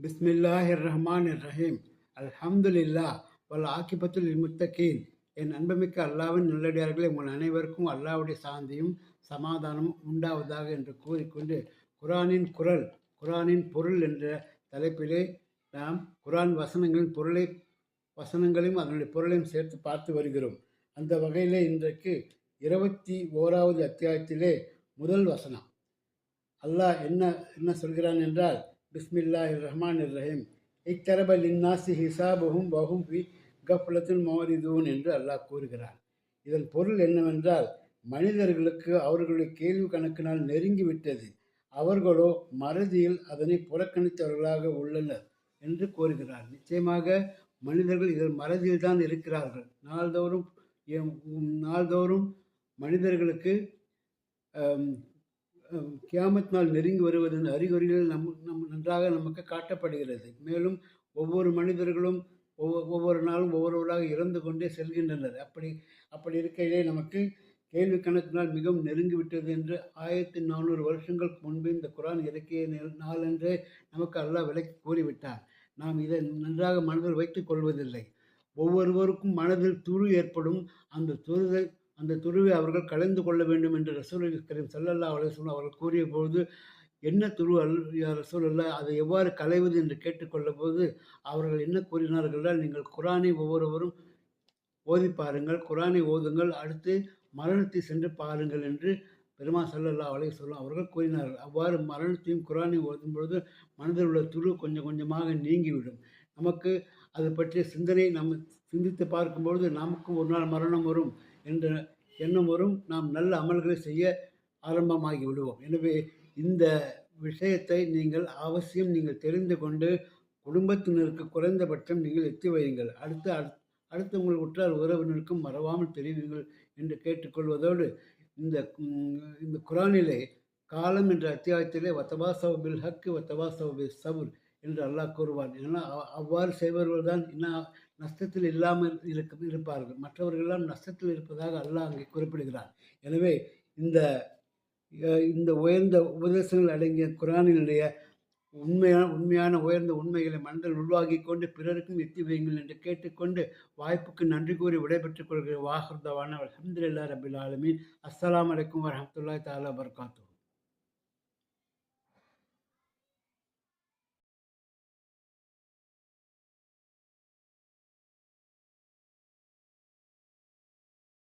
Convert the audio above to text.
பிஸ்மில்லாஹிர் ரஹ்மான் ரஹீம் அல்ஹம்துலில்லா வல் ஆக்கிபத்துல் முத்தகீன். என் அன்புமிக்க அல்லாவின் நல்லடியார்களே உங்கள் அனைவருக்கும் அல்லாவுடைய சாந்தியும் சமாதானமும் உண்டாவதாக என்று கூறிக்கொண்டு குரானின் குரல் குரானின் பொருள் என்ற தலைப்பிலே நாம் குரான் வசனங்களின் பொருளை வசனங்களையும் அதனுடைய பொருளையும் சேர்த்து பார்த்து வருகிறோம். அந்த வகையிலே இன்றைக்கு இருபத்தி ஓராவது அத்தியாயத்திலே முதல் வசனம். அல்லாஹ் என்ன என்ன சொல்கிறான் என்றால் பிஸ்மில்லாஹ் ரஹ்மான் ரஹீம் இத்தரப லின்னாசி ஹிசாபுகும் வஹும் ஃபி கஃப்லத்துல் மோரிதூன் என்று அல்லாஹ் கூறுகிறார் இதன் பொருள் என்னவென்றால் மனிதர்களுக்கு அவர்களுடைய கேள்வி கணக்கினால் நெருங்கிவிட்டது அவர்களோ மறதியில் அதனை புறக்கணித்தவர்களாக உள்ளனர் என்று கூறுகிறார். நிச்சயமாக மனிதர்கள் இதில் மறதியில் தான் இருக்கிறார்கள். நாள்தோறும் நாள்தோறும் மனிதர்களுக்கு கியாமத் நாள் நெருங்கி வருவதன் அறிகுறிகள் நம் நம் நன்றாக நமக்கு காட்டப்படுகிறது. மேலும் ஒவ்வொரு மனிதர்களும் ஒவ்வொரு ஒவ்வொரு நாளும் ஒவ்வொருவராக இறந்து கொண்டே செல்கின்றனர். அப்படி அப்படி இருக்கையிலே நமக்கு கேள்வி கணக்கினால் மிகவும் நெருங்கிவிட்டது என்று ஆயிரத்தி நானூறு வருஷங்களுக்கு முன்பு இந்த குரான் இறக்கிய நாள் என்றே நமக்கு அல்லாஹ் விலக்கி கூறிவிட்டார் நாம் இதை நன்றாக மனதில் வைத்துக் கொள்வதில்லை. ஒவ்வொருவருக்கும் மனதில் துரு ஏற்படும் அந்த துருதை அந்த துருவை அவர்கள் கலந்து கொள்ள வேண்டும் என்று ரசூல் கரீம் சல்லல்லா அலிஸ்லாம் அவர்கள் கூறிய பொழுது என்ன துரு அல் ரசூல் அல்லா அதை எவ்வாறு களைவது என்று கேட்டுக்கொள்ள போது அவர்கள் என்ன கூறினார்கள் நீங்கள் குரானை ஒவ்வொருவரும் ஓதி பாருங்கள் குரானை ஓதுங்கள் அடுத்து மரணத்தை சென்று பாருங்கள் என்று பெருமா சல்லல்லா சொல்லும் அவர்கள் கூறினார்கள். அவ்வாறு மரணத்தையும் குரானை ஓதும் பொழுது மனதில் உள்ள துரு கொஞ்சம் கொஞ்சமாக நீங்கிவிடும். நமக்கு அது பற்றிய சிந்தனை நம்ம சிந்தித்து பார்க்கும்பொழுது நமக்கும் ஒரு நாள் மரணம் வரும். என்ற எண்ணம் வரும். நாம் நல்ல அமல்களை செய்ய ஆரம்பமாகி விடுவோம். எனவே இந்த விஷயத்தை நீங்கள் அவசியம் நீங்கள் தெரிந்து கொண்டு குடும்பத்தினருக்கு குறைந்தபட்சம் நீங்கள் எத்தி வையுங்கள். அடுத்து அடுத்து அடுத்து உங்கள் உற்றார் உறவினருக்கும் மறவாமல் தெரிவிங்கள் என்று கேட்டுக்கொள்வதோடு இந்த இந்த குரானிலே காலம் என்ற அத்தியாயத்திலே வத்தபா பில் ஹக்கு வத்தபா பில் சவுர் என்று அல்லாஹ் கூறுவான். ஏன்னா அவ்வாறு செய்பவர்கள் தான் இன்னும் நஷ்டத்தில் இல்லாமல் இருக்க இருப்பார்கள். மற்றவர்களெல்லாம் நஷ்டத்தில் இருப்பதாக அல்லாஹ் அங்கே குறிப்பிடுகிறார் எனவே இந்த இந்த உயர்ந்த உபதேசங்கள் அடங்கிய குரானினுடைய உண்மையான உண்மையான உயர்ந்த உண்மைகளை மனதில் உருவாக்கி கொண்டு பிறருக்கும் எத்தி வையுங்கள் என்று கேட்டுக்கொண்டு வாய்ப்புக்கு நன்றி கூறி விடைபெற்றுக் கொள்கிற வாகர்தவான அலமதுல்லா ரபில் ஆலமின். அஸ்லாம் வலைக்கம் வரமத்துல்லா தாலா வபரகாத்துஹு.